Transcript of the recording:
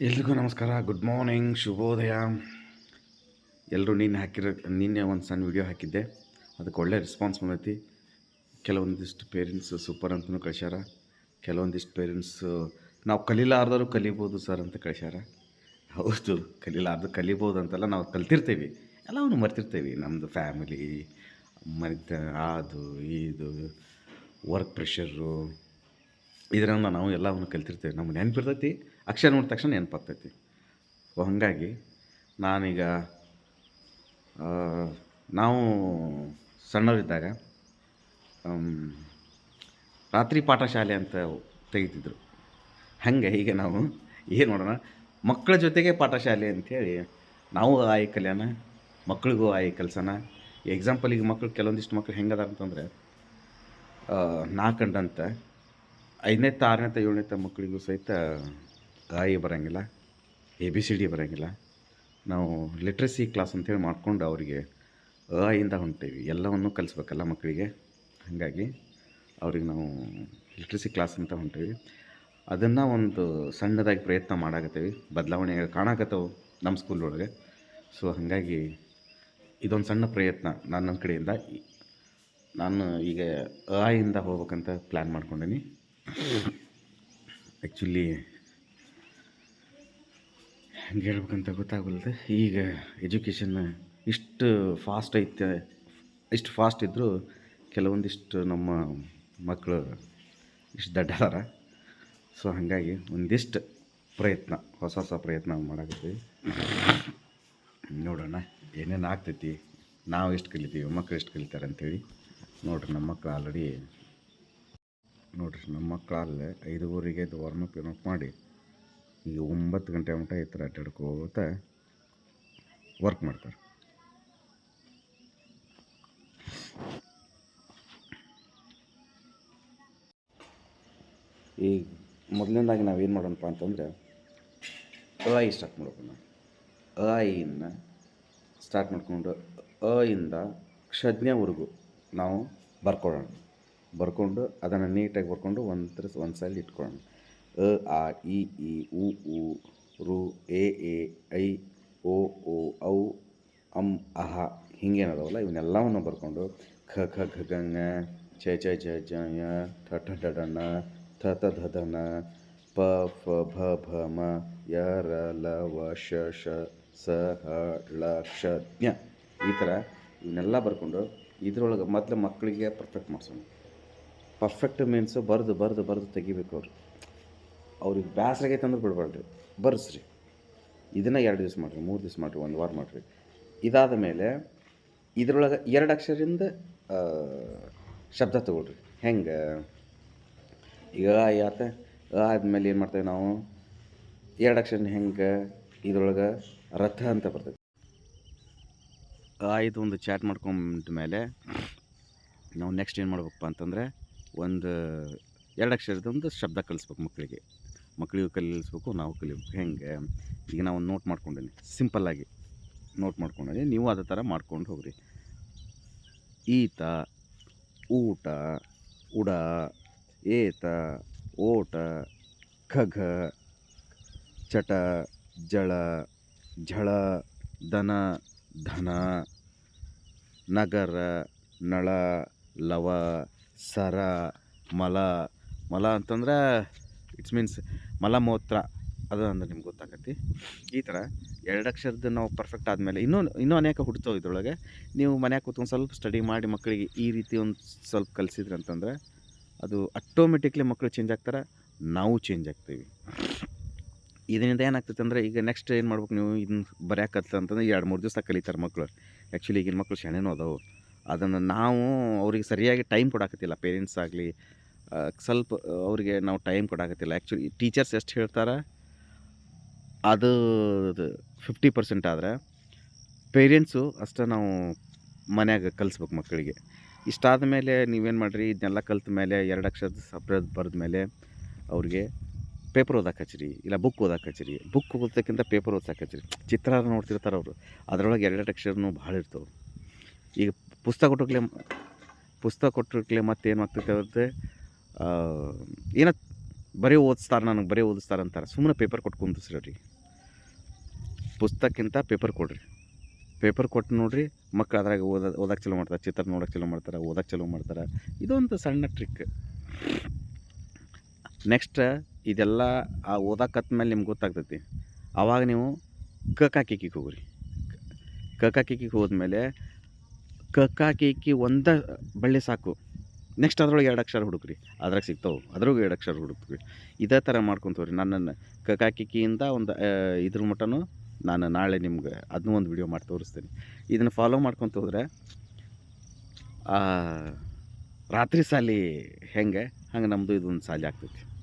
ಎಲ್ರಿಗೂ ನಮಸ್ಕಾರ. Good morning ಶುಭೋದಯ. ಎಲ್ಲರೂ ನೀನು ಹಾಕಿರೋ, ನಿನ್ನೆ ಒಂದು ಸಣ್ಣ ವಿಡಿಯೋ ಹಾಕಿದ್ದೆ. ಅದಕ್ಕೆ ಒಳ್ಳೆ ರೆಸ್ಪಾನ್ಸ್ ಬಂದೈತಿ. ಕೆಲವೊಂದಿಷ್ಟು ಪೇರೆಂಟ್ಸ್ ಸೂಪರ್ ಅಂತಲೂ ಕಳಿಸ್ಯಾರ. ಕೆಲವೊಂದಿಷ್ಟು ಪೇರೆಂಟ್ಸ್ ನಾವು ಕಲೀಲಾರ್ದವ್ರು ಕಲಿಬೋದು ಸರ್ ಅಂತ ಕಳಿಸ್ಯಾರ. ಹೌದು, ಕಲೀಲಾರ್ದು ಕಲಿಬೋದು ಅಂತೆಲ್ಲ ನಾವು ಕಲ್ತಿರ್ತೀವಿ. ಎಲ್ಲವನ್ನು ಮರ್ತಿರ್ತೀವಿ. ನಮ್ಮದು ಫ್ಯಾಮಿಲಿ ಮರಿತ, ಅದು, ಇದು ವರ್ಕ್ ಪ್ರೆಷರು ಇದರಿಂದ ನಾವು ಎಲ್ಲವನ್ನು ಕಲ್ತಿರ್ತೇವೆ. ನಮ್ಗೆ ನೆನಪಿರ್ತೈತಿ. ಅಕ್ಷರ ನೋಡಿದ ತಕ್ಷಣ ನೆನಪಾಗ್ತೈತಿ. ಸೊ ಹಾಗಾಗಿ ನಾನೀಗ ನಾವು ಸಣ್ಣವರಿದ್ದಾಗ ರಾತ್ರಿ ಪಾಠಶಾಲೆ ಅಂತ ತೆಗಿತಿದ್ರು. ಹಾಗೆ ಈಗ ನಾವು ಏನು ಮಾಡೋಣ, ಮಕ್ಕಳ ಜೊತೆಗೆ ಪಾಠಶಾಲೆ ಅಂಥೇಳಿ ನಾವು ಆಯಿ ಕಲ್ಯಾಣ, ಮಕ್ಳಿಗೂ ಆಯಿ ಕಲ್ಸೋಣ. ಎಕ್ಸಾಂಪಲ್ ಈಗ ಮಕ್ಳು, ಕೆಲವೊಂದಿಷ್ಟು ಮಕ್ಳು ಹೆಂಗದ ಅಂತಂದರೆ ಕಂಡಂತ ಐದನೇತ, ಆರನೇತ, ಏಳನೇತ ಮಕ್ಕಳಿಗೂ ಸಹಿತ ಆಯಿ ಬರೋಂಗಿಲ್ಲ ಎ ಬಿ ಸಿ ಡಿ ಬರೋಂಗಿಲ್ಲ. ನಾವು ಲಿಟ್ರಸಿ ಕ್ಲಾಸ್ ಅಂತೇಳಿ ಮಾಡ್ಕೊಂಡು ಅವರಿಗೆ ಅ ಇಂದ ಹೊಂಟೇವಿ. ಎಲ್ಲವನ್ನು ಕಲಿಸ್ಬೇಕಲ್ಲ ಮಕ್ಕಳಿಗೆ ಹಾಗಾಗಿ ಅವ್ರಿಗೆ ನಾವು ಲಿಟ್ರಸಿ ಕ್ಲಾಸ್ ಅಂತ ಹೊಂಟೇವಿ. ಅದನ್ನು ಒಂದು ಸಣ್ಣದಾಗಿ ಪ್ರಯತ್ನ ಮಾಡಾಕತ್ತೀವಿ. ಬದಲಾವಣೆ ಕಾಣಾಕತ್ತವು ನಮ್ಮ ಸ್ಕೂಲ್ ಒಳಗೆ. ಸೊ ಹಾಗಾಗಿ ಇದೊಂದು ಸಣ್ಣ ಪ್ರಯತ್ನ ನನ್ನ ಕಡೆಯಿಂದ. ನಾನು ಈಗ ಅ ಇಂದ ಹೋಗ್ಬೇಕಂತ ಪ್ಲ್ಯಾನ್ ಮಾಡ್ಕೊಂಡೀನಿ. ಆ್ಯಕ್ಚುಲಿ ಹೆಂಗೆ ಹೇಳ್ಬೇಕಂತ ಗೊತ್ತಾಗಲ್ದು. ಈಗ ಎಜುಕೇಷನ್ ಇಷ್ಟು ಫಾಸ್ಟ್ ಐತೆ, ಇಷ್ಟು ಫಾಸ್ಟ್ ಇದ್ದರೂ ಕೆಲವೊಂದಿಷ್ಟು ನಮ್ಮ ಮಕ್ಕಳು ಇಷ್ಟು ದಡ್ಡದಾರ ಸೊ ಹಾಗಾಗಿ ಒಂದಿಷ್ಟು ಪ್ರಯತ್ನ, ಹೊಸ ಹೊಸ ಪ್ರಯತ್ನ ಮಾಡಾಕತ್ತೀವಿ. ನೋಡೋಣ, ಏನೇನು ಆಗ್ತೈತಿ, ನಾವು ಎಷ್ಟು ಕಲಿತೀವಿ ಮಕ್ಕಳು ಎಷ್ಟು ಕಲಿತಾರೆ ಅಂಥೇಳಿ ನೋಡ್ರಿ ನಮ್ಮ ಮಕ್ಕಳು ಆಲ್ರೆಡಿ ನೋಡ್ರಿ ನಮ್ಮ ಮಕ್ಕಳು ಅಲ್ಲೇ ಐದುವರೆಗೆ ಎದ್ದು ವಾರ್ಮಪ್ ಏನಪ್ಪ ಮಾಡಿ. ಈಗ ಒಂಬತ್ತು ಗಂಟೆ ಮಟ್ಟ ಈ ಥರ ಅಡ್ಡಾಡ್ಕೋತ ವರ್ಕ್ ಮಾಡ್ತಾರೆ. ಈಗ ಮೊದಲನೇದಾಗಿ ನಾವೇನು ಮಾಡೋಣಪ್ಪ ಅಂತಂದರೆ, ಅ ಸ್ಟಾರ್ಟ್ ಮಾಡ್ಬೇಕು ನಾವು. ಅ ಇಂದ ಸ್ಟಾರ್ಟ್ ಮಾಡಿಕೊಂಡು, ಅ ಇಂದ ಕ್ಷಜ್ಞವರೆಗೂ ನಾವು ಬರ್ಕೊಳ್ಳೋಣ. ಬರ್ಕೊಂಡು ಅದನ್ನು ನೀಟಾಗಿ ಬರ್ಕೊಂಡು ಒಂದು ಒಂದು ಸೈಡ್ ಇಟ್ಕೊಳ್ಳೋಣ. ಅ ಆ ಇ ಈ ಉ ಉ ರು ಎ ಎ ಐ ಓ ಓ ಔ ಅಂ ಅಹ ಹಿಂಗೇನದವಲ್ಲ ಇವನ್ನೆಲ್ಲವನ್ನು ಬರ್ಕೊಂಡು ಖ ಖ ಖ ಗಂಗ ಛ ಛ ಛ ಜ ಯ, ಠ ಠ ಡ ಡ ನ ಥ ಥ, ಧ ಧ, ನ, ಪ, ಫ, ಭ ಭ, ಮ, ಯ, ರ, ಲ, ವ, ಶ ಶ, ಸ, ಹ, ಳ ಕ್ಷ ಜ್ಞ. ಈ ಥರ ಇವನ್ನೆಲ್ಲ ಬರ್ಕೊಂಡು ಇದ್ರೊಳಗೆ ಮೊದಲು ಮಕ್ಕಳಿಗೆ ಪರ್ಫೆಕ್ಟ್ ಮಾಡಿಸೋಣ. ಪರ್ಫೆಕ್ಟ್ ಮೀನ್ಸು ಬರೆದು ಬರೆದು ಬರೆದು ತೆಗಿಬೇಕು ಅವ್ರು. ಅವ್ರಿಗೆ ಬೇಸರಾಗೈತೆ ಅಂದ್ರೆ ಬಿಡಬೇಡ್ರಿ ಬರ್ಸ್ರಿ. ಇದನ್ನು ಎರಡು ದಿವಸ ಮಾಡಿರಿ, ಮೂರು ದಿವಸ ಮಾಡಿರಿ, ಒಂದು ವಾರ ಮಾಡಿರಿ. ಇದಾದ ಮೇಲೆ ಇದರೊಳಗೆ ಎರಡು ಅಕ್ಷರದಿಂದ ಶಬ್ದ ತಗೊಳ್ರಿ. ಹೆಂಗೆ? ಈಗ ಯಾತ ಆದಮೇಲೆ ಏನು ಮಾಡ್ತೇವೆ ನಾವು? ಎರಡು ಅಕ್ಷರ ಹೆಂಗೆ? ಇದ್ರೊಳಗೆ ರಥ ಅಂತ ಬರ್ತೈತೆ. ಆಯ್ತು ಒಂದು ಚಾಟ್ ಮಾಡ್ಕೊಂಡ ಮೇಲೆ ನಾವು ನೆಕ್ಸ್ಟ್ ಏನು ಮಾಡ್ಬೇಕಪ್ಪ ಅಂತಂದರೆ ಒಂದು ಎರಡು ಅಕ್ಷರದ ಒಂದು ಶಬ್ದ ಕಲಿಸ್ಬೇಕು ಮಕ್ಕಳಿಗೆ ಮಕ್ಕಳಿಗೂ ಕಲಿಸ್ಬೇಕು, ನಾವು ಕಲಿಬೇಕು. ಹೆಂಗೆ? ಈಗ ನಾವು ಒಂದು ನೋಟ್ ಮಾಡ್ಕೊಂಡೀನಿ. ಸಿಂಪಲ್ಲಾಗಿ ನೋಟ್ ಮಾಡ್ಕೊಂಡೀನಿ. ನೀವು ಅದೇ ಥರ ಮಾಡ್ಕೊಂಡು ಹೋಗ್ರಿ. ಈತ, ಊಟ, ಉಡ, ಏತ, ಓಟ ಖಗ ಚಟ, ಜಳ, ಝಳ, ದನ, ಧನ, ನಗರ, ನಳ, ಲವ, ಸರ, ಮಲ. ಮಲ ಅಂತಂದ್ರೆ ಇಟ್ಸ್ ಮೀನ್ಸ್ ಮಲಮೂತ್ರ, ಅದು ಅಂದ್ರೆ ನಿಮ್ಗೆ ಗೊತ್ತಾಗತ್ತೆ. ಈ ಥರ ಎರಡು ಅಕ್ಷರದ ನಾವು ಪರ್ಫೆಕ್ಟ್ ಆದಮೇಲೆ ಇನ್ನೂ ಇನ್ನೂ ಅನೇಕ ಹುಡ್ತಾವೆ ಇದ್ರೊಳಗೆ ನೀವು ಮನ್ಯಾಗ ಕೂತ್ಕೊಂಡು ಸ್ವಲ್ಪ ಸ್ಟಡಿ ಮಾಡಿ ಮಕ್ಕಳಿಗೆ ಈ ರೀತಿ ಒಂದು ಸ್ವಲ್ಪ ಕಲಿಸಿದ್ರಿ ಅಂತಂದರೆ ಅದು ಆಟೋಮೆಟಿಕ್ಲಿ ಮಕ್ಕಳು ಚೇಂಜ್ ಆಗ್ತಾರೆ, ನಾವು ಚೇಂಜ್ ಆಗ್ತೀವಿ. ಇದರಿಂದ ಏನಾಗ್ತೈತೆ ಅಂದರೆ ಈಗ ನೆಕ್ಸ್ಟ್ ಏನು ಮಾಡ್ಬೇಕು ನೀವು? ಇದನ್ನ ಬರೆಯಕತ್ತ ಅಂತಂದ್ರೆ ಎರಡು, ಮೂರು ದಿವಸ ಕಲಿತಾರೆ ಮಕ್ಕಳು ಆ್ಯಕ್ಚುಲಿ ಈಗಿನ ಮಕ್ಕಳು ಶಾಣೆನೂ ಅದಾವು. ಅದನ್ನು ನಾವು ಅವ್ರಿಗೆ ಸರಿಯಾಗಿ ಟೈಮ್ ಕೊಡಕತ್ತಿಲ್ಲ. ಪೇರೆಂಟ್ಸ್ ಆಗಲಿ ಸ್ವಲ್ಪ, ಅವರಿಗೆ ನಾವು ಟೈಮ್ ಕೊಡಾಕತ್ತಿಲ್ಲ. ಆ್ಯಕ್ಚುಲಿ ಟೀಚರ್ಸ್ ಎಷ್ಟು ಹೇಳ್ತಾರೆ? ಅದು ಫಿಫ್ಟಿ ಪರ್ಸೆಂಟ್ ಆದರೆ ಪೇರೆಂಟ್ಸು ಅಷ್ಟೇ ನಾವು ಮನ್ಯಾಗ ಕಲಿಸ್ಬೇಕು ಮಕ್ಕಳಿಗೆ ಇಷ್ಟಾದ ಮೇಲೆ ನೀವೇನು ಮಾಡಿರಿ? ಇದನ್ನೆಲ್ಲ ಕಲ್ತ ಮೇಲೆ ಎರಡು ಅಕ್ಷರದ ಸಪ್ರೇಟ್ ಬರೆದ ಮೇಲೆ ಅವ್ರಿಗೆ ಪೇಪರ್ ಓದಕ್ಕೆ ಹಚ್ಚಿರಿ. ಇಲ್ಲ ಬುಕ್ ಓದಕ್ಕೆ ಹಚ್ಚಿರಿ. ಬುಕ್ ಓದೋಕ್ಕಿಂತ ಪೇಪರ್ ಓದಕ್ಕೆ ಹಚ್ಚಿರಿ. ಚಿತ್ರ ನೋಡ್ತಿರ್ತಾರೆ ಅವರು. ಅದರೊಳಗೆ ಎರಡೆರಡು ಅಕ್ಷರನೂ ಭಾಳ ಇರ್ತವೆ. ಈಗ ಪುಸ್ತಕ ಕೊಟ್ಟಕ್ಲೆ ಪುಸ್ತಕ ಕೊಟ್ಟಕ್ಲೆ ಮತ್ತೇನು ಆಗ್ತೈತೆ ಅವ್ರದ್ದು ಏನೋ ಬರೀ ಓದಿಸ್ತಾರೆ ನನಗೆ, ಬರೀ ಓದಿಸ್ತಾರೆ ಅಂತಾರೆ. ಸುಮ್ಮನೆ ಪೇಪರ್ ಕೊಟ್ಟು ಸರಿ ಪುಸ್ತಕಕ್ಕಿಂತ ಪೇಪರ್ ಕೊಡ್ರಿ. ಪೇಪರ್ ಕೊಟ್ಟು ನೋಡ್ರಿ ಮಕ್ಕಳು ಅದ್ರಾಗ ಓದ ಓದಕ್ಕೆ ಚಲೋ ಮಾಡ್ತಾರೆ ಚಿತ್ರ ನೋಡೋಕೆ ಚಲೋ ಮಾಡ್ತಾರೆ ಓದಕ್ಕೆ ಚಲೋ ಮಾಡ್ತಾರೆ. ಇದೊಂದು ಸಣ್ಣ ಟ್ರಿಕ್ ನೆಕ್ಸ್ಟ್ ಇದೆಲ್ಲ ಆ ಓದಕತ್ತ ಮೇಲೆ ನಿಮ್ಗೆ ಗೊತ್ತಾಗ್ತೈತಿ. ಆವಾಗ ನೀವು ಕಕ್ಕ ಕಿಕ್ಕಿಗೆ ಹೋಗ್ರಿ. ಕಕ್ಕ ಕಿಕ್ಕಿಗೆ ಹೋದ್ಮೇಲೆ ಕಕ್ಕ ಕಿಕ್ಕಿ ಒಂದ ಬಳ್ಳಿ ಸಾಕು. ನೆಕ್ಸ್ಟ್ ಅದ್ರೊಳಗೆ ಎರಡು ಅಕ್ಷರ ಹುಡುಕ್ರಿ. ಅದ್ರಾಗ ಸಿಗ್ತಾವೆ. ಅದ್ರಾಗ ಎರಡು ಅಕ್ಷರ ಹುಡುಕ್ರಿ. ಇದೇ ಥರ ಮಾಡ್ಕೊತವ್ರಿ. ನನ್ನನ್ನು ಕಕಾಕಿಕಿಯಿಂದ ಕಿಕ್ಕಿಯಿಂದ ಒಂದು ಇದ್ರ ಮಟನು ನಾನು ನಾಳೆ ನಿಮ್ಗೆ ಅದನ್ನೂ ಒಂದು ವಿಡಿಯೋ ಮಾಡಿ ತೋರಿಸ್ತೀನಿ. ಇದನ್ನು ಫಾಲೋ ಮಾಡ್ಕೊತ ಹೋದ್ರೆ ರಾತ್ರಿ ಸಾಲಿ ಹೆಂಗೆ? ಹಂಗೆ ನಮ್ಮದು ಇದೊಂದು ಸಾಲಿ ಆಗ್ತೈತಿ.